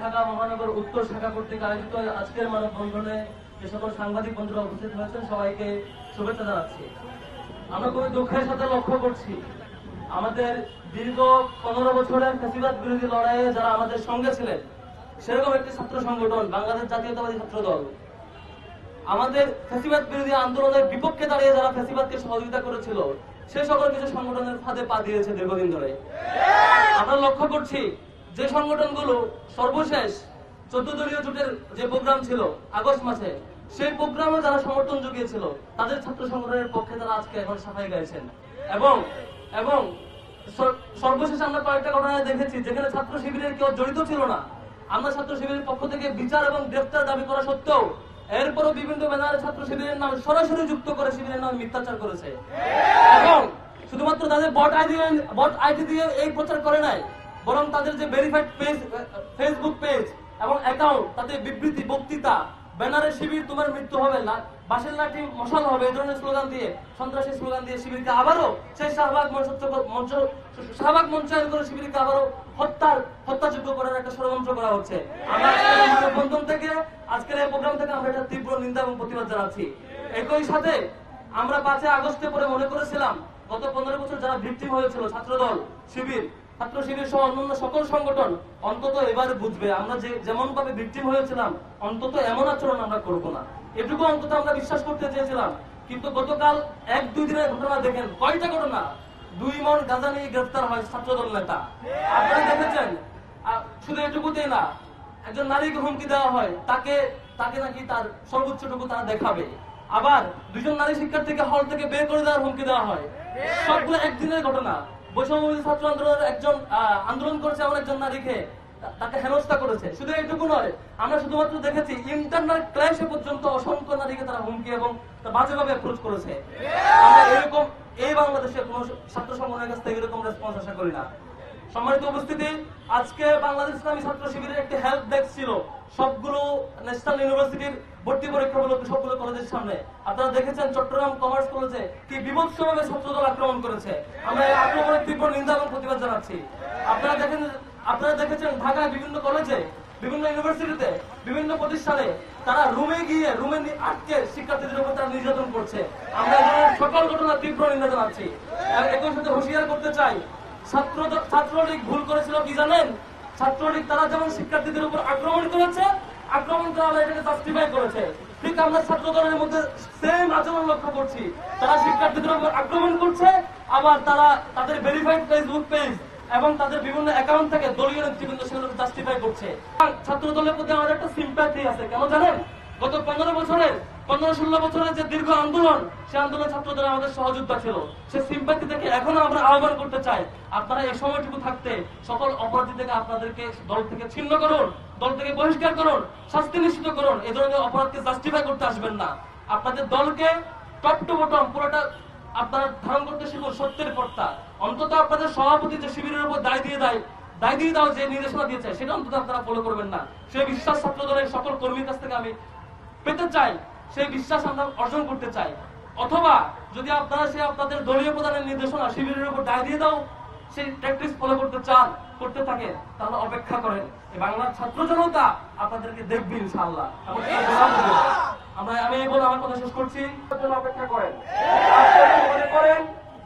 ঢাকা মহানগর উত্তর শাখা কর্তৃক আয়োজিত আজকের মানববন্ধনে যে সকল সাংবাদিক বন্ধুরা উপস্থিত হয়েছেন, সবাইকে শুভেচ্ছা জানাচ্ছি। আমরা খুবই দুঃখের সাথে লক্ষ্য করছি, আমাদের দীর্ঘ পনেরো বছরের ফেসিবাদ বিরোধী লড়াইয়ে যারা আমাদের সঙ্গে ছিলেন, সেরকম একটি ছাত্র সংগঠন, বাংলাদেশ জাতীয়তাবাদী ছাত্র দল। আমাদের ফেসিবাদ বিরোধী আন্দোলনের বিপক্ষে দাঁড়িয়ে যারা ফেসিবাদকে সহযোগিতা করেছিল, সে সকল কিছু সংগঠনের ফাঁদে পা দিয়েছে দীর্ঘদিন ধরে। আমরা লক্ষ্য করছি যে সংগঠনগুলো সর্বশেষ চোদ্দ দলীয় জোটের যে প্রোগ্রাম ছিল আগস্ট মাসে, সেই প্রোগ্রামে যারা সমর্থন জুগিয়েছিল, তাদের ছাত্র সংগঠনের পক্ষে তারা আজকে এখন সাফাই গাইছেন। এবং এবং সর্বশেষ আমরা কয়েকটা ঘটনা দেখেছি যেখানে ছাত্র শিবিরের কেউ জড়িত ছিল না। আমরা ছাত্র শিবিরের পক্ষ থেকে বিচার এবং গ্রেফতার দাবি করা সত্ত্বেও এরপরও বিভিন্ন ব্যানারে ছাত্র শিবিরের নাম সরাসরি যুক্ত করে শিবিরের নামে মিথ্যাচার করেছে। এবং শুধুমাত্র তাদের বট আইডি বট আইডি দিয়ে এই প্রচার করে নাই বরং তাদের যে ভেরিফাইড পেজ ফেসবুক পেজ এবং অ্যাকাউন্ট তাদের বিবৃতি, বক্তৃতা, ব্যানারে শিবির, তোমার মৃত্যু হবে না বাসের লাঠি মশাল হবে, এই ধরনের স্লোগান দিয়ে, সন্ত্রাসী স্লোগান দিয়ে শিবিরকে আবারও সেই শাহবাগ মঞ্চ মঞ্চ, শাহবাগ মঞ্চায়ন করে শিবিরকে আবারও হত্যার হত্যাযোগ্য করার একটা ষড়যন্ত্র করা হচ্ছে। আমরা আজকের থেকে, আজকের এই প্রোগ্রাম থেকে আমরা এটা তীব্র নিন্দা এবং প্রতিবাদ জানাচ্ছি। একই সাথে আমরা পাঁচই আগস্টে পরে মনে করেছিলাম, গত পনেরো বছর যারা ভিক্টিম হয়েছিল ছাত্রদল, শিবির ছাত্র শিবির সহ অন্যান্য সকল সংগঠন অন্তত এবারে বুঝবে, আমরা যে যেমন ভাবে ভিক্টিম হয়েছিলাম, অন্তত এমন আচরণ আমরা করব না। এটুকু অন্তত আমরা বিশ্বাস করতে চেয়েছিলাম। কিন্তু গতকাল এক, দুই দিনের ঘটনা দেখেন, কয়টা ঘটনা? দুই মন গাঁজা নিয়ে গ্রেফতার হয় ছাত্রদল নেতা। আপনারা দেখেছেন? শুধু এটুকুতেই না, একজন নারীকে হুমকি দেওয়া হয়, তাকে তাকে নাকি তার সর্বোচ্চটুকু তারা দেখাবে। আবার দুজন নারী শিক্ষার্থীকে হল থেকে বের করে দেওয়ার হুমকি দেওয়া হয়। সবগুলো একদিনের ঘটনা। বৈষম্য ছাত্র আন্দোলনের একজন আন্দোলন করেছে এমন একজন নারীকে তাকে হেনস্থা করেছে। শুধু এইটুকু নয়, আমরা শুধুমাত্র দেখেছি ইন্টারনাল ক্লাসে পর্যন্ত অসংখ্য নারীকে তারা হুমকি এবং বাজেভাবে অ্যাপ্রোচ করেছে। আমরা এরকম এই বাংলাদেশের কোন ছাত্র সংগঠনের কাছ থেকে এরকম রেসপন্স আশা করি না। সম্মানিত উপস্থিতি, আজকে বাংলাদেশ ইসলামী ছাত্র শিবিরের একটি হেল্প ডেস্ক ছিল। সবগুলো ন্যাশনাল ইউনিভার্সিটির ভর্তি পরীক্ষা মূলক সবগুলো কলেজের সামনে। আপনারা দেখেছেন চট্টগ্রাম কমার্স কলেজে কি বিভৎসভাবে ছাত্রদল আক্রমণ করেছে। আমরা এই আক্রমণের তীব্র নিন্দা এবং প্রতিবাদ জানাচ্ছি। আপনারা দেখেন, আপনারা দেখেছেন ঢাকায় বিভিন্ন কলেজে, বিভিন্ন ইউনিভার্সিটিতে বিভিন্ন প্রতিষ্ঠানে তারা রুমে গিয়ে রুমে আটকে শিক্ষার্থীদের উপর তারা নির্যাতন করছে। আমরা সকল ঘটনা তীব্র নিন্দা জানাচ্ছি। একই সাথে হুঁশিয়ার করতে চাই ছাত্র ছাত্রলীগ ভুল করেছিল, কি জানেন? ছাত্রলীগ তারা যেমন শিক্ষার্থীদের উপর আক্রমণ করেছে, আক্রমণ করা এটাকে জাস্টিফাই করেছে। ঠিক আমরা ছাত্র দলের মধ্যে সেম আচরণ লক্ষ্য করছি। তারা শিক্ষার্থীদের উপর আক্রমণ করছে, আবার তারা তাদের ভেরিফাইড ফেসবুক পেজ এবং তাদের বিভিন্ন অ্যাকাউন্ট থেকে দলীয় নেতৃবৃন্দ সেগুলোকে জাস্টিফাই করছে। ছাত্র দলের প্রতি আমাদের একটা সিম্প্যাথি আছে, কেন জানেন? গত পনেরো বছরের, পনেরো ষোলো বছরের যে দীর্ঘ আন্দোলন, সে আন্দোলন ছাত্রদের আমাদের সহযোদ্ধা ছিল। সে সিম্প্যাথি থেকে এখনও আমরা আহ্বান করতে চাই, আপনারা এই সময়টুকু থাকতে সকল অপরাধী থেকে আপনাদেরকে দল থেকে ছিন্ন করুন, দল থেকে বহিষ্কার করুন, শাস্তি নিশ্চিত করুন। এ ধরনের অপরাধকে জাস্টিফাই করতে আসবেন না। আপনাদের দলকে টপ টু বটম পুরোটা আপনারা ধারণ করতে শিখুন সত্যের পর্তা অন্তত আপনাদের সভাপতি যে শিবিরের উপর দায় দিয়ে দেয়, দায় দিয়ে দাও যে নির্দেশনা দিয়েছে, সেটা অন্তত আপনারা ফলো করবেন না। সে বিশ্বাস ছাত্র দলের সকল কর্মীর কাছ থেকে আমি পেতে চাই সেই বিশ্বাস আমরা অর্জন করতে চাই। অথবা যদি আপনারা সেই আপনাদের দলীয় প্রধানের নির্দেশনা শিবিরের উপর দায় দিয়ে দাও সেই প্র্যাকটিস ফলো করতে চান করতে থাকে তাহলে অপেক্ষা করেন। বাংলার ছাত্র জনতা আপনাদেরকে দেখবে দেবে। আমরা আমি এই বলে আমার কথা শেষ করছি। অপেক্ষা করেন। মনে করেন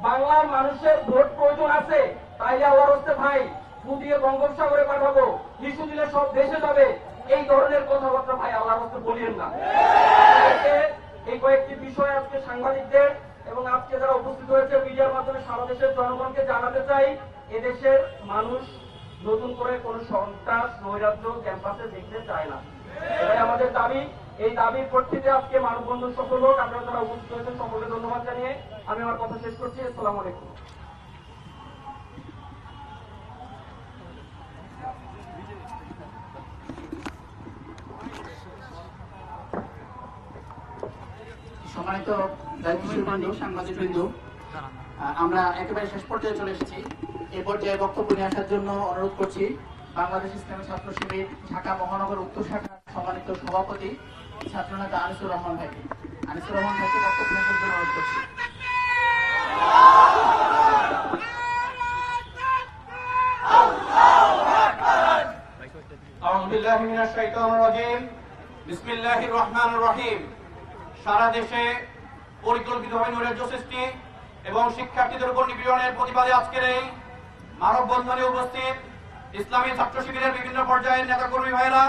বাংলার মানুষের ভোট প্রয়োজন আছে তাই আল্লাহর হস্তে ভাই ফু দিয়ে বঙ্গোপসাগরে পাঠাবো। হিসু দিলে সব দেশে যাবে। এই ধরনের কথাবার্তা ভাই আল্লাহর হস্তে বলিয়েন না। এই কয়েকটি বিষয় আজকে সাংবাদিকদের এবং আজকে যারা উপস্থিত হয়েছে মিডিয়ার মাধ্যমে সারা দেশের জনগণকে জানাতে চাই, এদেশের মানুষ নতুন করে কোন সন্ত্রাস, নৈরাজ্য ক্যাম্পাসে দেখতে চায় না। এটাই আমাদের দাবি। এই দাবির প্রেক্ষিতে আজকে মানববন্ধন সফল হোক। আপনারা যারা উপস্থিত হয়েছেন, সকলকে ধন্যবাদ জানিয়ে আমি আমার কথা শেষ করছি। আসসালামু আলাইকুম। সম্মানিত সাংবাদিকবৃন্দ আমরা একেবারে শেষ পর্যায়ে চলে এসেছি। এ পর্যায়ে বক্তব্য নিয়ে আসার জন্য অনুরোধ করছি বাংলাদেশ ইসলামী ছাত্র শিবির ঢাকা মহানগর উত্তর শাখার সম্মানিত সভাপতি, ছাত্রনেতা আনিসুর রহমান ভাইকে। আনিসুর রহমান ভাইকে বক্তব্য জন্য অনুরোধ করছি। সারা দেশে পরিকল্পিতভাবে নৈরাজ্য সৃষ্টি এবং শিক্ষার্থীদের উপর নিপীড়নের প্রতিবাদে আজকের এই মানববন্ধনে উপস্থিত ইসলামী ছাত্র শিবিরের বিভিন্ন পর্যায়ের নেতাকর্মী ভাইয়েরা,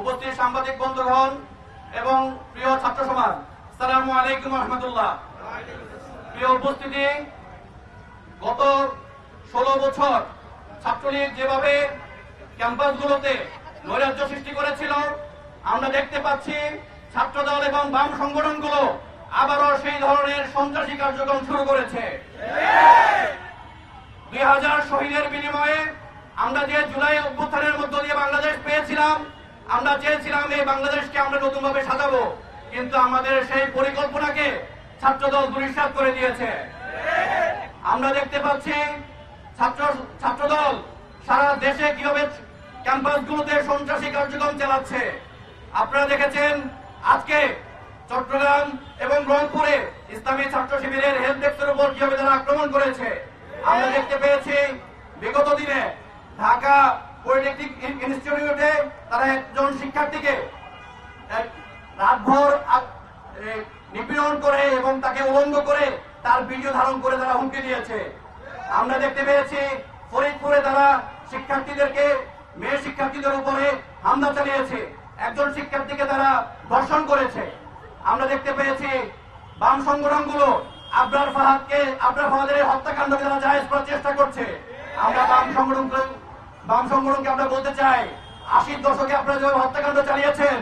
উপস্থিত সাংবাদিক বন্ধুগণ এবং প্রিয় ছাত্র সমাজ, সালামু আলাইকুম রহমতুল্লাহ। প্রিয় উপস্থিতি, গত ষোলো বছর ছাত্রলীগ যেভাবে ক্যাম্পাসগুলোতে নৈরাজ্য সৃষ্টি করেছিল, আমরা দেখতে পাচ্ছি ছাত্রদল এবং বাম সংগঠনগুলো আবারও সেই ধরনের সন্ত্রাসী কার্যক্রম শুরু করেছে। দুই হাজার শহীদের বিনিময়ে আমরা যে জুলাই অভ্যুত্থানের মধ্য দিয়ে বাংলাদেশ পেয়েছিলাম, আমরা চেয়েছিলাম এই বাংলাদেশকে আমরা নতুনভাবে সাজাবো, কিন্তু আমাদের সেই পরিকল্পনাকে ছাত্রদল দুরিশ্বাস করে দিয়েছে। আমরা দেখতে পাচ্ছি ছাত্র, ছাত্রদল সারা দেশে কীভাবে ক্যাম্পাসগুলোতে সন্ত্রাসী কার্যক্রম চালাচ্ছে। আপনারা দেখেছেন, আজকে চট্টগ্রাম এবং রংপুরে ইসলামী ছাত্র শিবিরের হেলথ ডেস্কের উপর কীভাবে তারা আক্রমণ করেছে, আমরা দেখতে পেয়েছি বিগত দিনে ঢাকা পলিটেকনিক ইনস্টিটিউটে তারা একজন শিক্ষার্থীকে রাতভর নিপীড়ন করে এবং তাকে উলঙ্গ করে তার ভিডিও ধারণ করে তারা হুমকি দিয়েছে। আমরা দেখতে পেয়েছি ফরিদপুরে তারা শিক্ষার্থীদেরকে, মেয়ে শিক্ষার্থীদের উপরে হামলা চালিয়েছে। একজন শিক্ষার্থীকে তারা ধর্ষণ করেছে। আমরা দেখতে পেয়েছি বাম সংগঠনগুলো আবরার ফাহাদকে, আবরার ফাহাদের এই হত্যাকাণ্ডকে তারা জায়েজ করার চেষ্টা করছে, আমরা বাম সংগঠন বাম সংগঠনকে আমরা বলতে চাই, আশির দশকে আপনারা যেভাবে হত্যাকাণ্ড চালিয়েছেন,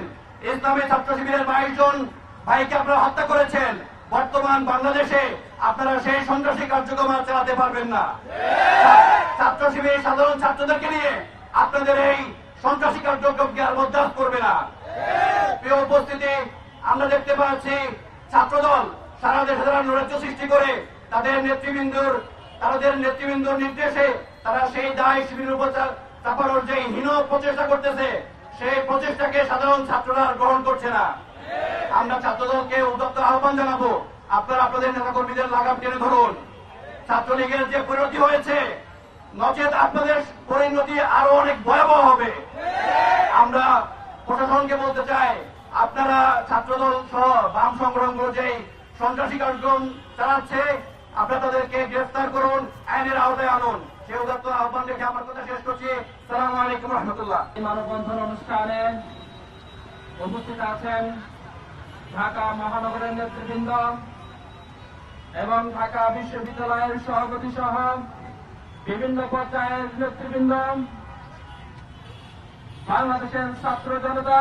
ইসলামী ছাত্র শিবিরের বাইশ জন ভাইকে আপনারা হত্যা করেছেন, বর্তমান বাংলাদেশে আপনারা সেই সন্ত্রাসী কার্যক্রম আর চালাতে পারবেন না। ছাত্র শিবির সাধারণ ছাত্রদেরকে নিয়ে আপনাদের এই সন্ত্রাসী কার্যক্রমকে আর বরদাস্ত করবে না। প্রিয় উপস্থিতি আমরা দেখতে পাচ্ছি ছাত্রদল সারা দেশে তারা নৈরাজ্য সৃষ্টি করে, তাদের নেতৃবৃন্দর তাদের নেতৃবৃন্দর নির্দেশে তারা সেই দায় শিবিরের উপর চাপানোর যে হীন প্রচেষ্টা করতেছে, সেই প্রচেষ্টাকে সাধারণ ছাত্ররা গ্রহণ করছে না। আমরা ছাত্রদলকে উদ্যত্ত আহ্বান জানাব, আপনারা আপনাদের নেতাকর্মীদের লাগাম টেনে ধরুন। ছাত্রলীগের যে পরিণতি হয়েছে, নচেত আপনাদের পরিণতি আরও অনেক ভয়াবহ হবে। আমরা প্রশাসনকে বলতে চাই আপনারা ছাত্রদল সহ বাম সংগঠনগুলো যে সন্ত্রাসী কার্যক্রম চালাচ্ছে, আপনারা তাদেরকে গ্রেফতার করুন, আইনের আওতায় আনুন। সে উদাত্ত আহ্বান রেখে আমার কথা শেষ করছি। সালাম আলাইকুম রহমতুল্লাহ। মানববন্ধন অনুষ্ঠানে উপস্থিত আছেন ঢাকা মহানগরের নেতৃবৃন্দ এবং ঢাকা বিশ্ববিদ্যালয়ের সভাপতি সহ বিভিন্ন পর্যায়ের নেতৃবৃন্দ, বাংলাদেশের ছাত্র জনতা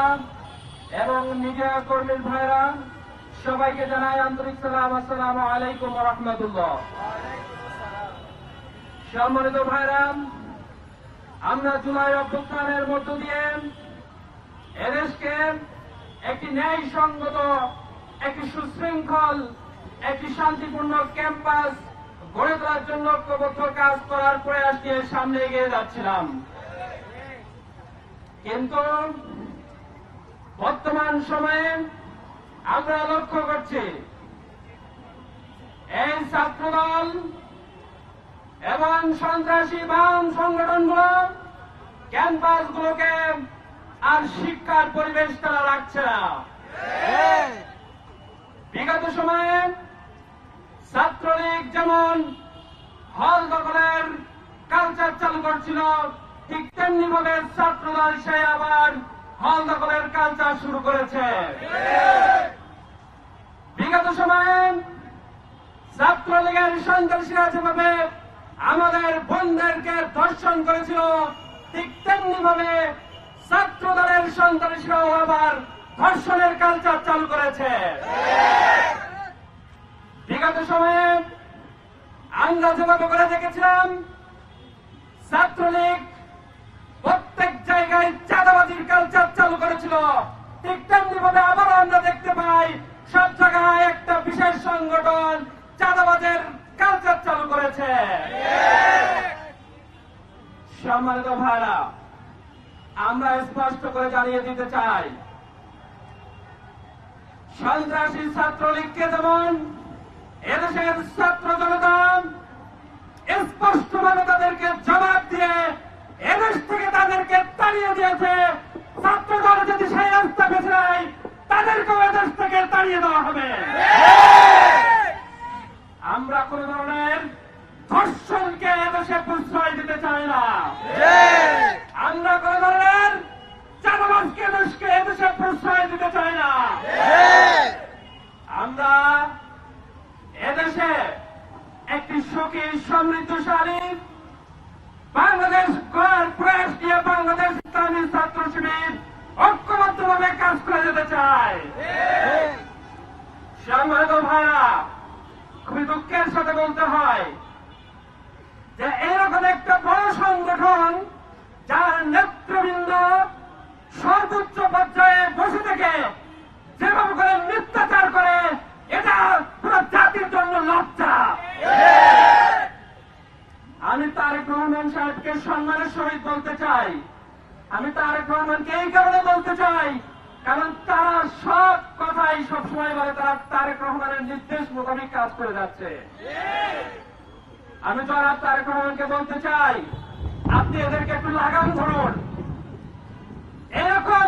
এবং মিডিয়া কর্মীর ভাইরা, সবাইকে জানাই আন্তরিক সালাম, আসসালাম আলাইকুম রহমতুল্লাহ। সম্মানিত ভাইরাম আমরা জুলাই অভ্যুত্থানের মধ্য দিয়ে এদেশকে একটি ন্যায় সঙ্গত একটি সুশৃঙ্খল, একটি শান্তিপূর্ণ ক্যাম্পাস গড়ে তোলার জন্য ঐক্যবদ্ধ কাজ করার প্রয়াস নিয়ে সামনে এগিয়ে যাচ্ছিলাম। কিন্তু বর্তমান সময়ে আমরা লক্ষ্য করছি, এই ছাত্রদল এবং সন্ত্রাসী বাম সংগঠনগুলো ক্যাম্পাসগুলোকে আর শিক্ষার পরিবেশ তারা রাখছে না। বিগত সময়ে ছাত্রলীগ যেমন হল দখলের কালচার চালু করছিল, ঠিক তেমনি ভাবে ছাত্রদল সে আবার হল দখলের কালচার শুরু করেছে। বিগত সময়ে ছাত্রলীগের সন্ত্রাসীরা যেভাবে আমাদের বোনদেরকে ধর্ষণ করেছিল, ঠিক তেমনি ভাবে ছাত্র দলের সন্ত্রাসীরাও আবার ধর্ষণের কালচার চালু করেছে। বিগত সময়ে আমরা যেভাবে করে দেখেছিলাম, ছাত্রলীগ জায়গায় চাঁদাবাজির কালচার চালু করেছিল। ঠিক তেমনি ভাবে আবারও আমরা দেখতে পাই, সব জায়গায় একটা বিশেষ সংগঠন চাঁদাবাজের কালচার চালু করেছে। সম্মানিত ভাইরা, আমরা স্পষ্ট করে জানিয়ে দিতে চাই, সন্ত্রাসী ছাত্রলীগকে যেমন এদেশের ছাত্র জনতা স্পষ্টভাবে তাদেরকে জবাব দিয়ে এদেশ থেকে তাদেরকে তাড়িয়ে দিয়েছে। ছাত্রদল যদি সেই রাস্তা বেছে নেয়, তাদেরকেও এদেশ থেকে তাড়িয়ে দেওয়া হবে। আমরা কোন ধরনের ধর্ষণকে এদেশে প্রশ্রয় দিতে চাই না। আমরা কোন ধরনের চাঁদাবাজকে দেশকে এদেশে প্রশ্রয় দিতে চাই না। আমরা এদেশে একটি সুখী সমৃদ্ধশালী বাংলাদেশ করার প্রয়াস বাংলাদেশ ইসলামী ছাত্র শিবির ঐক্যবদ্ধভাবে কাজ করে যেতে চায়। সম্মানিত ভাইরা, খুবই দুঃখের সাথে বলতে হয় যে এরকম একটা বড় সংগঠন যার নেতৃবৃন্দ সর্বোচ্চ পর্যায়ে বসে থেকে যেভাবে করে মিথ্যাচার করে, এটা পুরো জাতির জন্য লজ্জা। আমি তারেক রহমান সাহেবকে সম্মানের সহিত বলতে চাই। আমি তারেক রহমানকে এই কারণে বলতে চাই, কারণ তারা সব কথাই সবসময় বলে, তারা তারেক রহমানের নির্দেশ মোতাবেক কাজ করে যাচ্ছে। আমি জনাব তারেক রহমানকে বলতে চাই, আপনি এদেরকে একটু লাগাম ধরুন। এরকম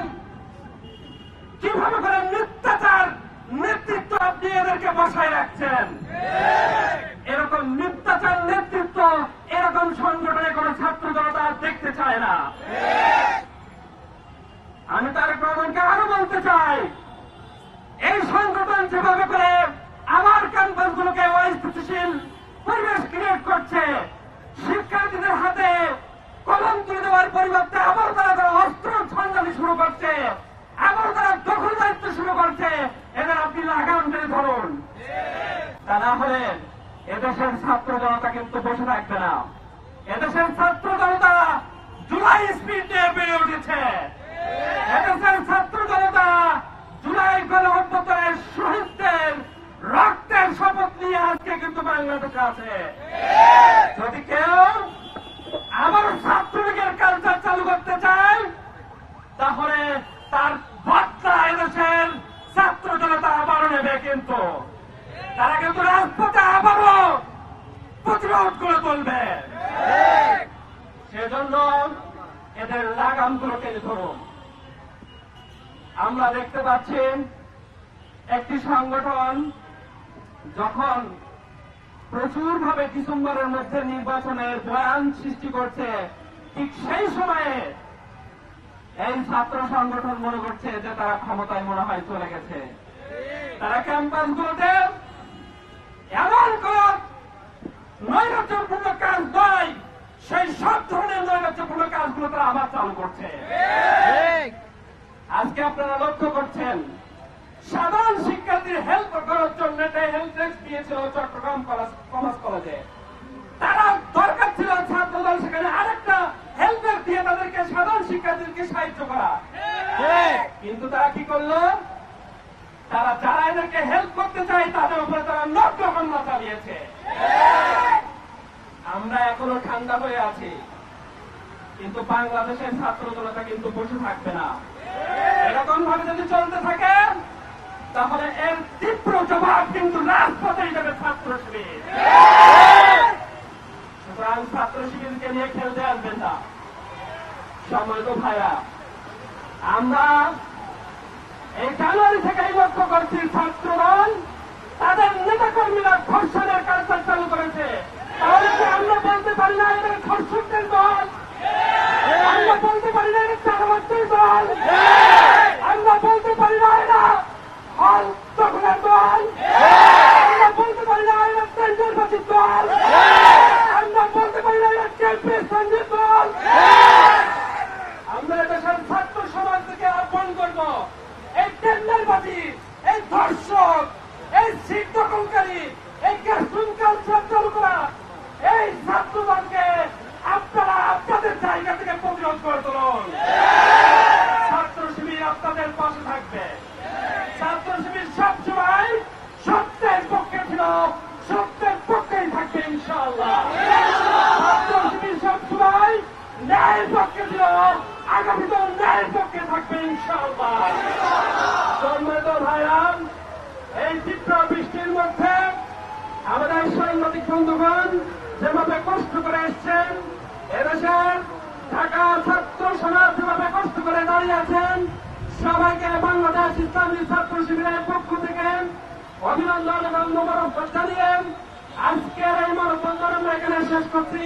কীভাবে করে মিথ্যাচার, নেতৃত্ব আপনি এদেরকে বসায় রাখছেন? এরকম মিথ্যাচার, নেতৃত্ব এরকম সংগঠনে কোন ছাত্র জনতা দেখতে চায় না। আমি তার প্রধানকে আরও বলতে চাই। এই সংগঠন যেভাবে করে আমার ক্যাম্পাসগুলোকে অস্থিতিশীল পরিবেশ ক্রিয়েট করছে শিক্ষার্থীদের হাতে কলম তুলে দেওয়ার পরিবর্তে আবার তারা তারা অস্ত্র ছন্দানি শুরু করছে আবার তারা দখল দায়িত্ব শুরু করছে এদের আপনি লাগাম টেনে ধরুন তা না হলে এদেশের ছাত্র জনতা কিন্তু বসে থাকবে না। এদেশের ছাত্র জনতা জুলাই স্পিড নিয়ে বেড়ে উঠেছে। এদেশের ছাত্র জনতা জুলাই গণ শহীদদের রক্তের শপথ নিয়ে আজকে কিন্তু বাংলাদেশে আছে। যদি কেউ আবার ছাত্রলীগের কালচার চালু করতে চায়, তাহলে তার বদলা এদেশের ছাত্র জনতা আবারও নেবে কিন্তু। তারা কিন্তু রাজপথে আবারও প্রতিরোধ করে তুলবে। সেজন্য এদের লাগামগুলো টেনে ধরুন। আমরা দেখতে পাচ্ছি একটি সংগঠন যখন প্রচুর ভাবে ডিসেম্বরের মধ্যে নির্বাচনের বয়ান সৃষ্টি করছে, ঠিক সেই সময়ে এই ছাত্র সংগঠন মনে করছে যে তারা ক্ষমতায় মনে হয় চলে গেছে। তারা ক্যাম্পাসগুলোতে নৈরাজ্যপূর্ণ কাজ নয় সেই সব ধরনের নৈরাজ্যপূর্ণ কাজগুলো তারা আবার চালু করছে। আজকে আপনারা লক্ষ্য করছেন সাধারণ শিক্ষার্থীর হেল্প করার জন্য একটা হেল্প ডেস্ক দিয়েছিল চট্টগ্রাম কলেজ- কমার্স কলেজে তারা দরকার ছিল ছাত্রদল সেখানে আরেকটা হেল্প ডেস্ক দিয়ে তাদেরকে সাধারণ শিক্ষার্থীদেরকে সাহায্য করা কিন্তু তারা কি করল তারা যারা এদেরকে হেল্প করতে চায় তাদের উপরে তারা নগ্ন হামলা চালিয়েছে আমরা এখনও ঠান্ডা হয়ে আছি কিন্তু বাংলাদেশের ছাত্র জনতা কিন্তু বসে থাকবে না এরকম ভাবে যদি চলতে থাকে তাহলে এর তীব্র জবাব কিন্তু রাজপথে যাবে ছাত্র শিবির সুতরাং ছাত্র শিবিরকে নিয়ে খেলতে আসবেন না তো ভাইয়া আমরা এই জানুয়ারি থেকেই লক্ষ্য করছি ছাত্রদল তাদের নেতা কর্মীরা ধর্ষণের কালচার চালু করেছে। তাহলে কি আমরা বলতে পারি না এদের ধর্ষকদের দল? আমরা বলতে পারি না এদের চারমাত্রের দল? আমরা বলতে পারি না এরা হল দখলের দল আমরা বলতে পারি না এরা টেন্ডারবাজির দল আমরা বলতে পারি না এরা ক্যাম্পের সঙ্গে দল আমরা দেশের ছাত্র সমাজ থেকে আহ্বান করব এই টেন্ডারবাজি এই ধর্ষক এই সিট দখলকারী এই ক্যাশরুম কালচার চালু করা এই ছাত্রদলকে আপনারা আপনাদের জায়গা থেকে প্রতিরোধ করে তুলুন ছাত্র শিবির আপনাদের পাশে থাকবে ছাত্র শিবির সবসময় সত্যের পক্ষে ছিল সত্যের পক্ষেই থাকবে ইনশাআল্লাহ ছাত্র শিবির সবসময় ন্যায়ের পক্ষে ছিল আগামীতেও ন্যায়ের পক্ষে থাকবে ইনশাআল্লাহ সম্মানিত ভাইরাম এই তীব্র বৃষ্টির মধ্যে আমাদের সাংবাদিক এদেশের ঢাকা ছাত্র সমাজ যেভাবে কষ্ট করে দাঁড়িয়ে আছেন, সবাইকে বাংলাদেশ ইসলামী ছাত্র শিবিরের পক্ষ থেকে অভিনন্দন এবং মোবারক জানিয়ে আজকের এই মরণ আমরা এখানে শেষ করছি।